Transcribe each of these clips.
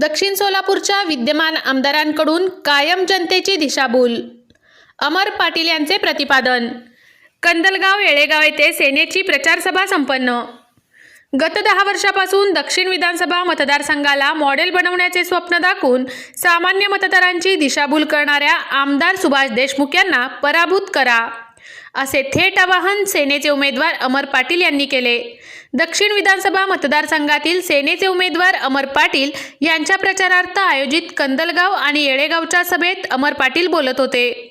दक्षिण सोलापूरच्या विद्यमान आमदारांकडून कायम जनतेची दिशाभूल. अमर पाटील यांचे प्रतिपादन. कंदलगाव येळेगाव येथे सेनेची प्रचारसभा संपन्न. गत दहा वर्षापासून दक्षिण विधानसभा मतदारसंघाला मॉडेल बनवण्याचे स्वप्न दाखवून सामान्य मतदारांची दिशाभूल करणाऱ्या आमदार सुभाष देशमुख यांना पराभूत करा. असे थेट आवाहन सेनेचे उमेदवार अमर पाटील यांनी केले. दक्षिण विधानसभा मतदारसंघातील सेनेचे उमेदवार अमर पाटील यांच्या प्रचारार्थ आयोजित कंदलगाव आणि येळेगावच्या सभेत अमर पाटील बोलत होते.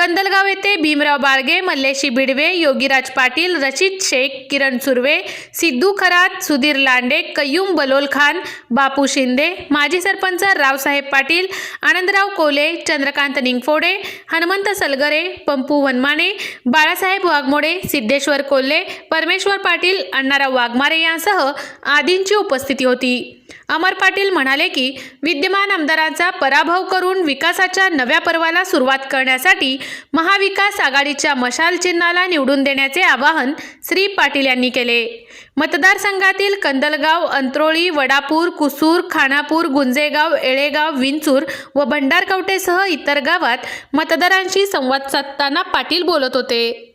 कंदलगाव येथे भीमराव बाळगे मल्लेशी बिडवे योगीराज पाटील रशीद शेख किरण सुर्वे सिद्धू खरात सुधीर लांडे कय्यूम बलोल खान बापू शिंदे माजी सरपंच रावसाहेब पाटील आनंदराव कोले चंद्रकांत निंगफोडे हनुमंत सलगरे पंपू वनमाने बाळासाहेब वाघमोडे सिद्धेश्वर कोल्हे परमेश्वर पाटील अण्णाराव वाघमारे यांसह आदींची उपस्थिती होती. अमर पाटील म्हणाले की विद्यमान आमदारांचा पराभव करून विकासाच्या नव्या पर्वाला सुरुवात करण्यासाठी महाविकास आघाडीच्या मशाल चिन्हाला निवडून देण्याचे आवाहन श्री पाटील यांनी केले. मतदारसंघातील कंदलगाव अंत्रोळी वडापूर कुसूर खानापूर गुंजेगाव येळेगाव विंचूर व भंडारकवटेसह इतर गावात मतदारांशी संवाद साधताना पाटील बोलत होते.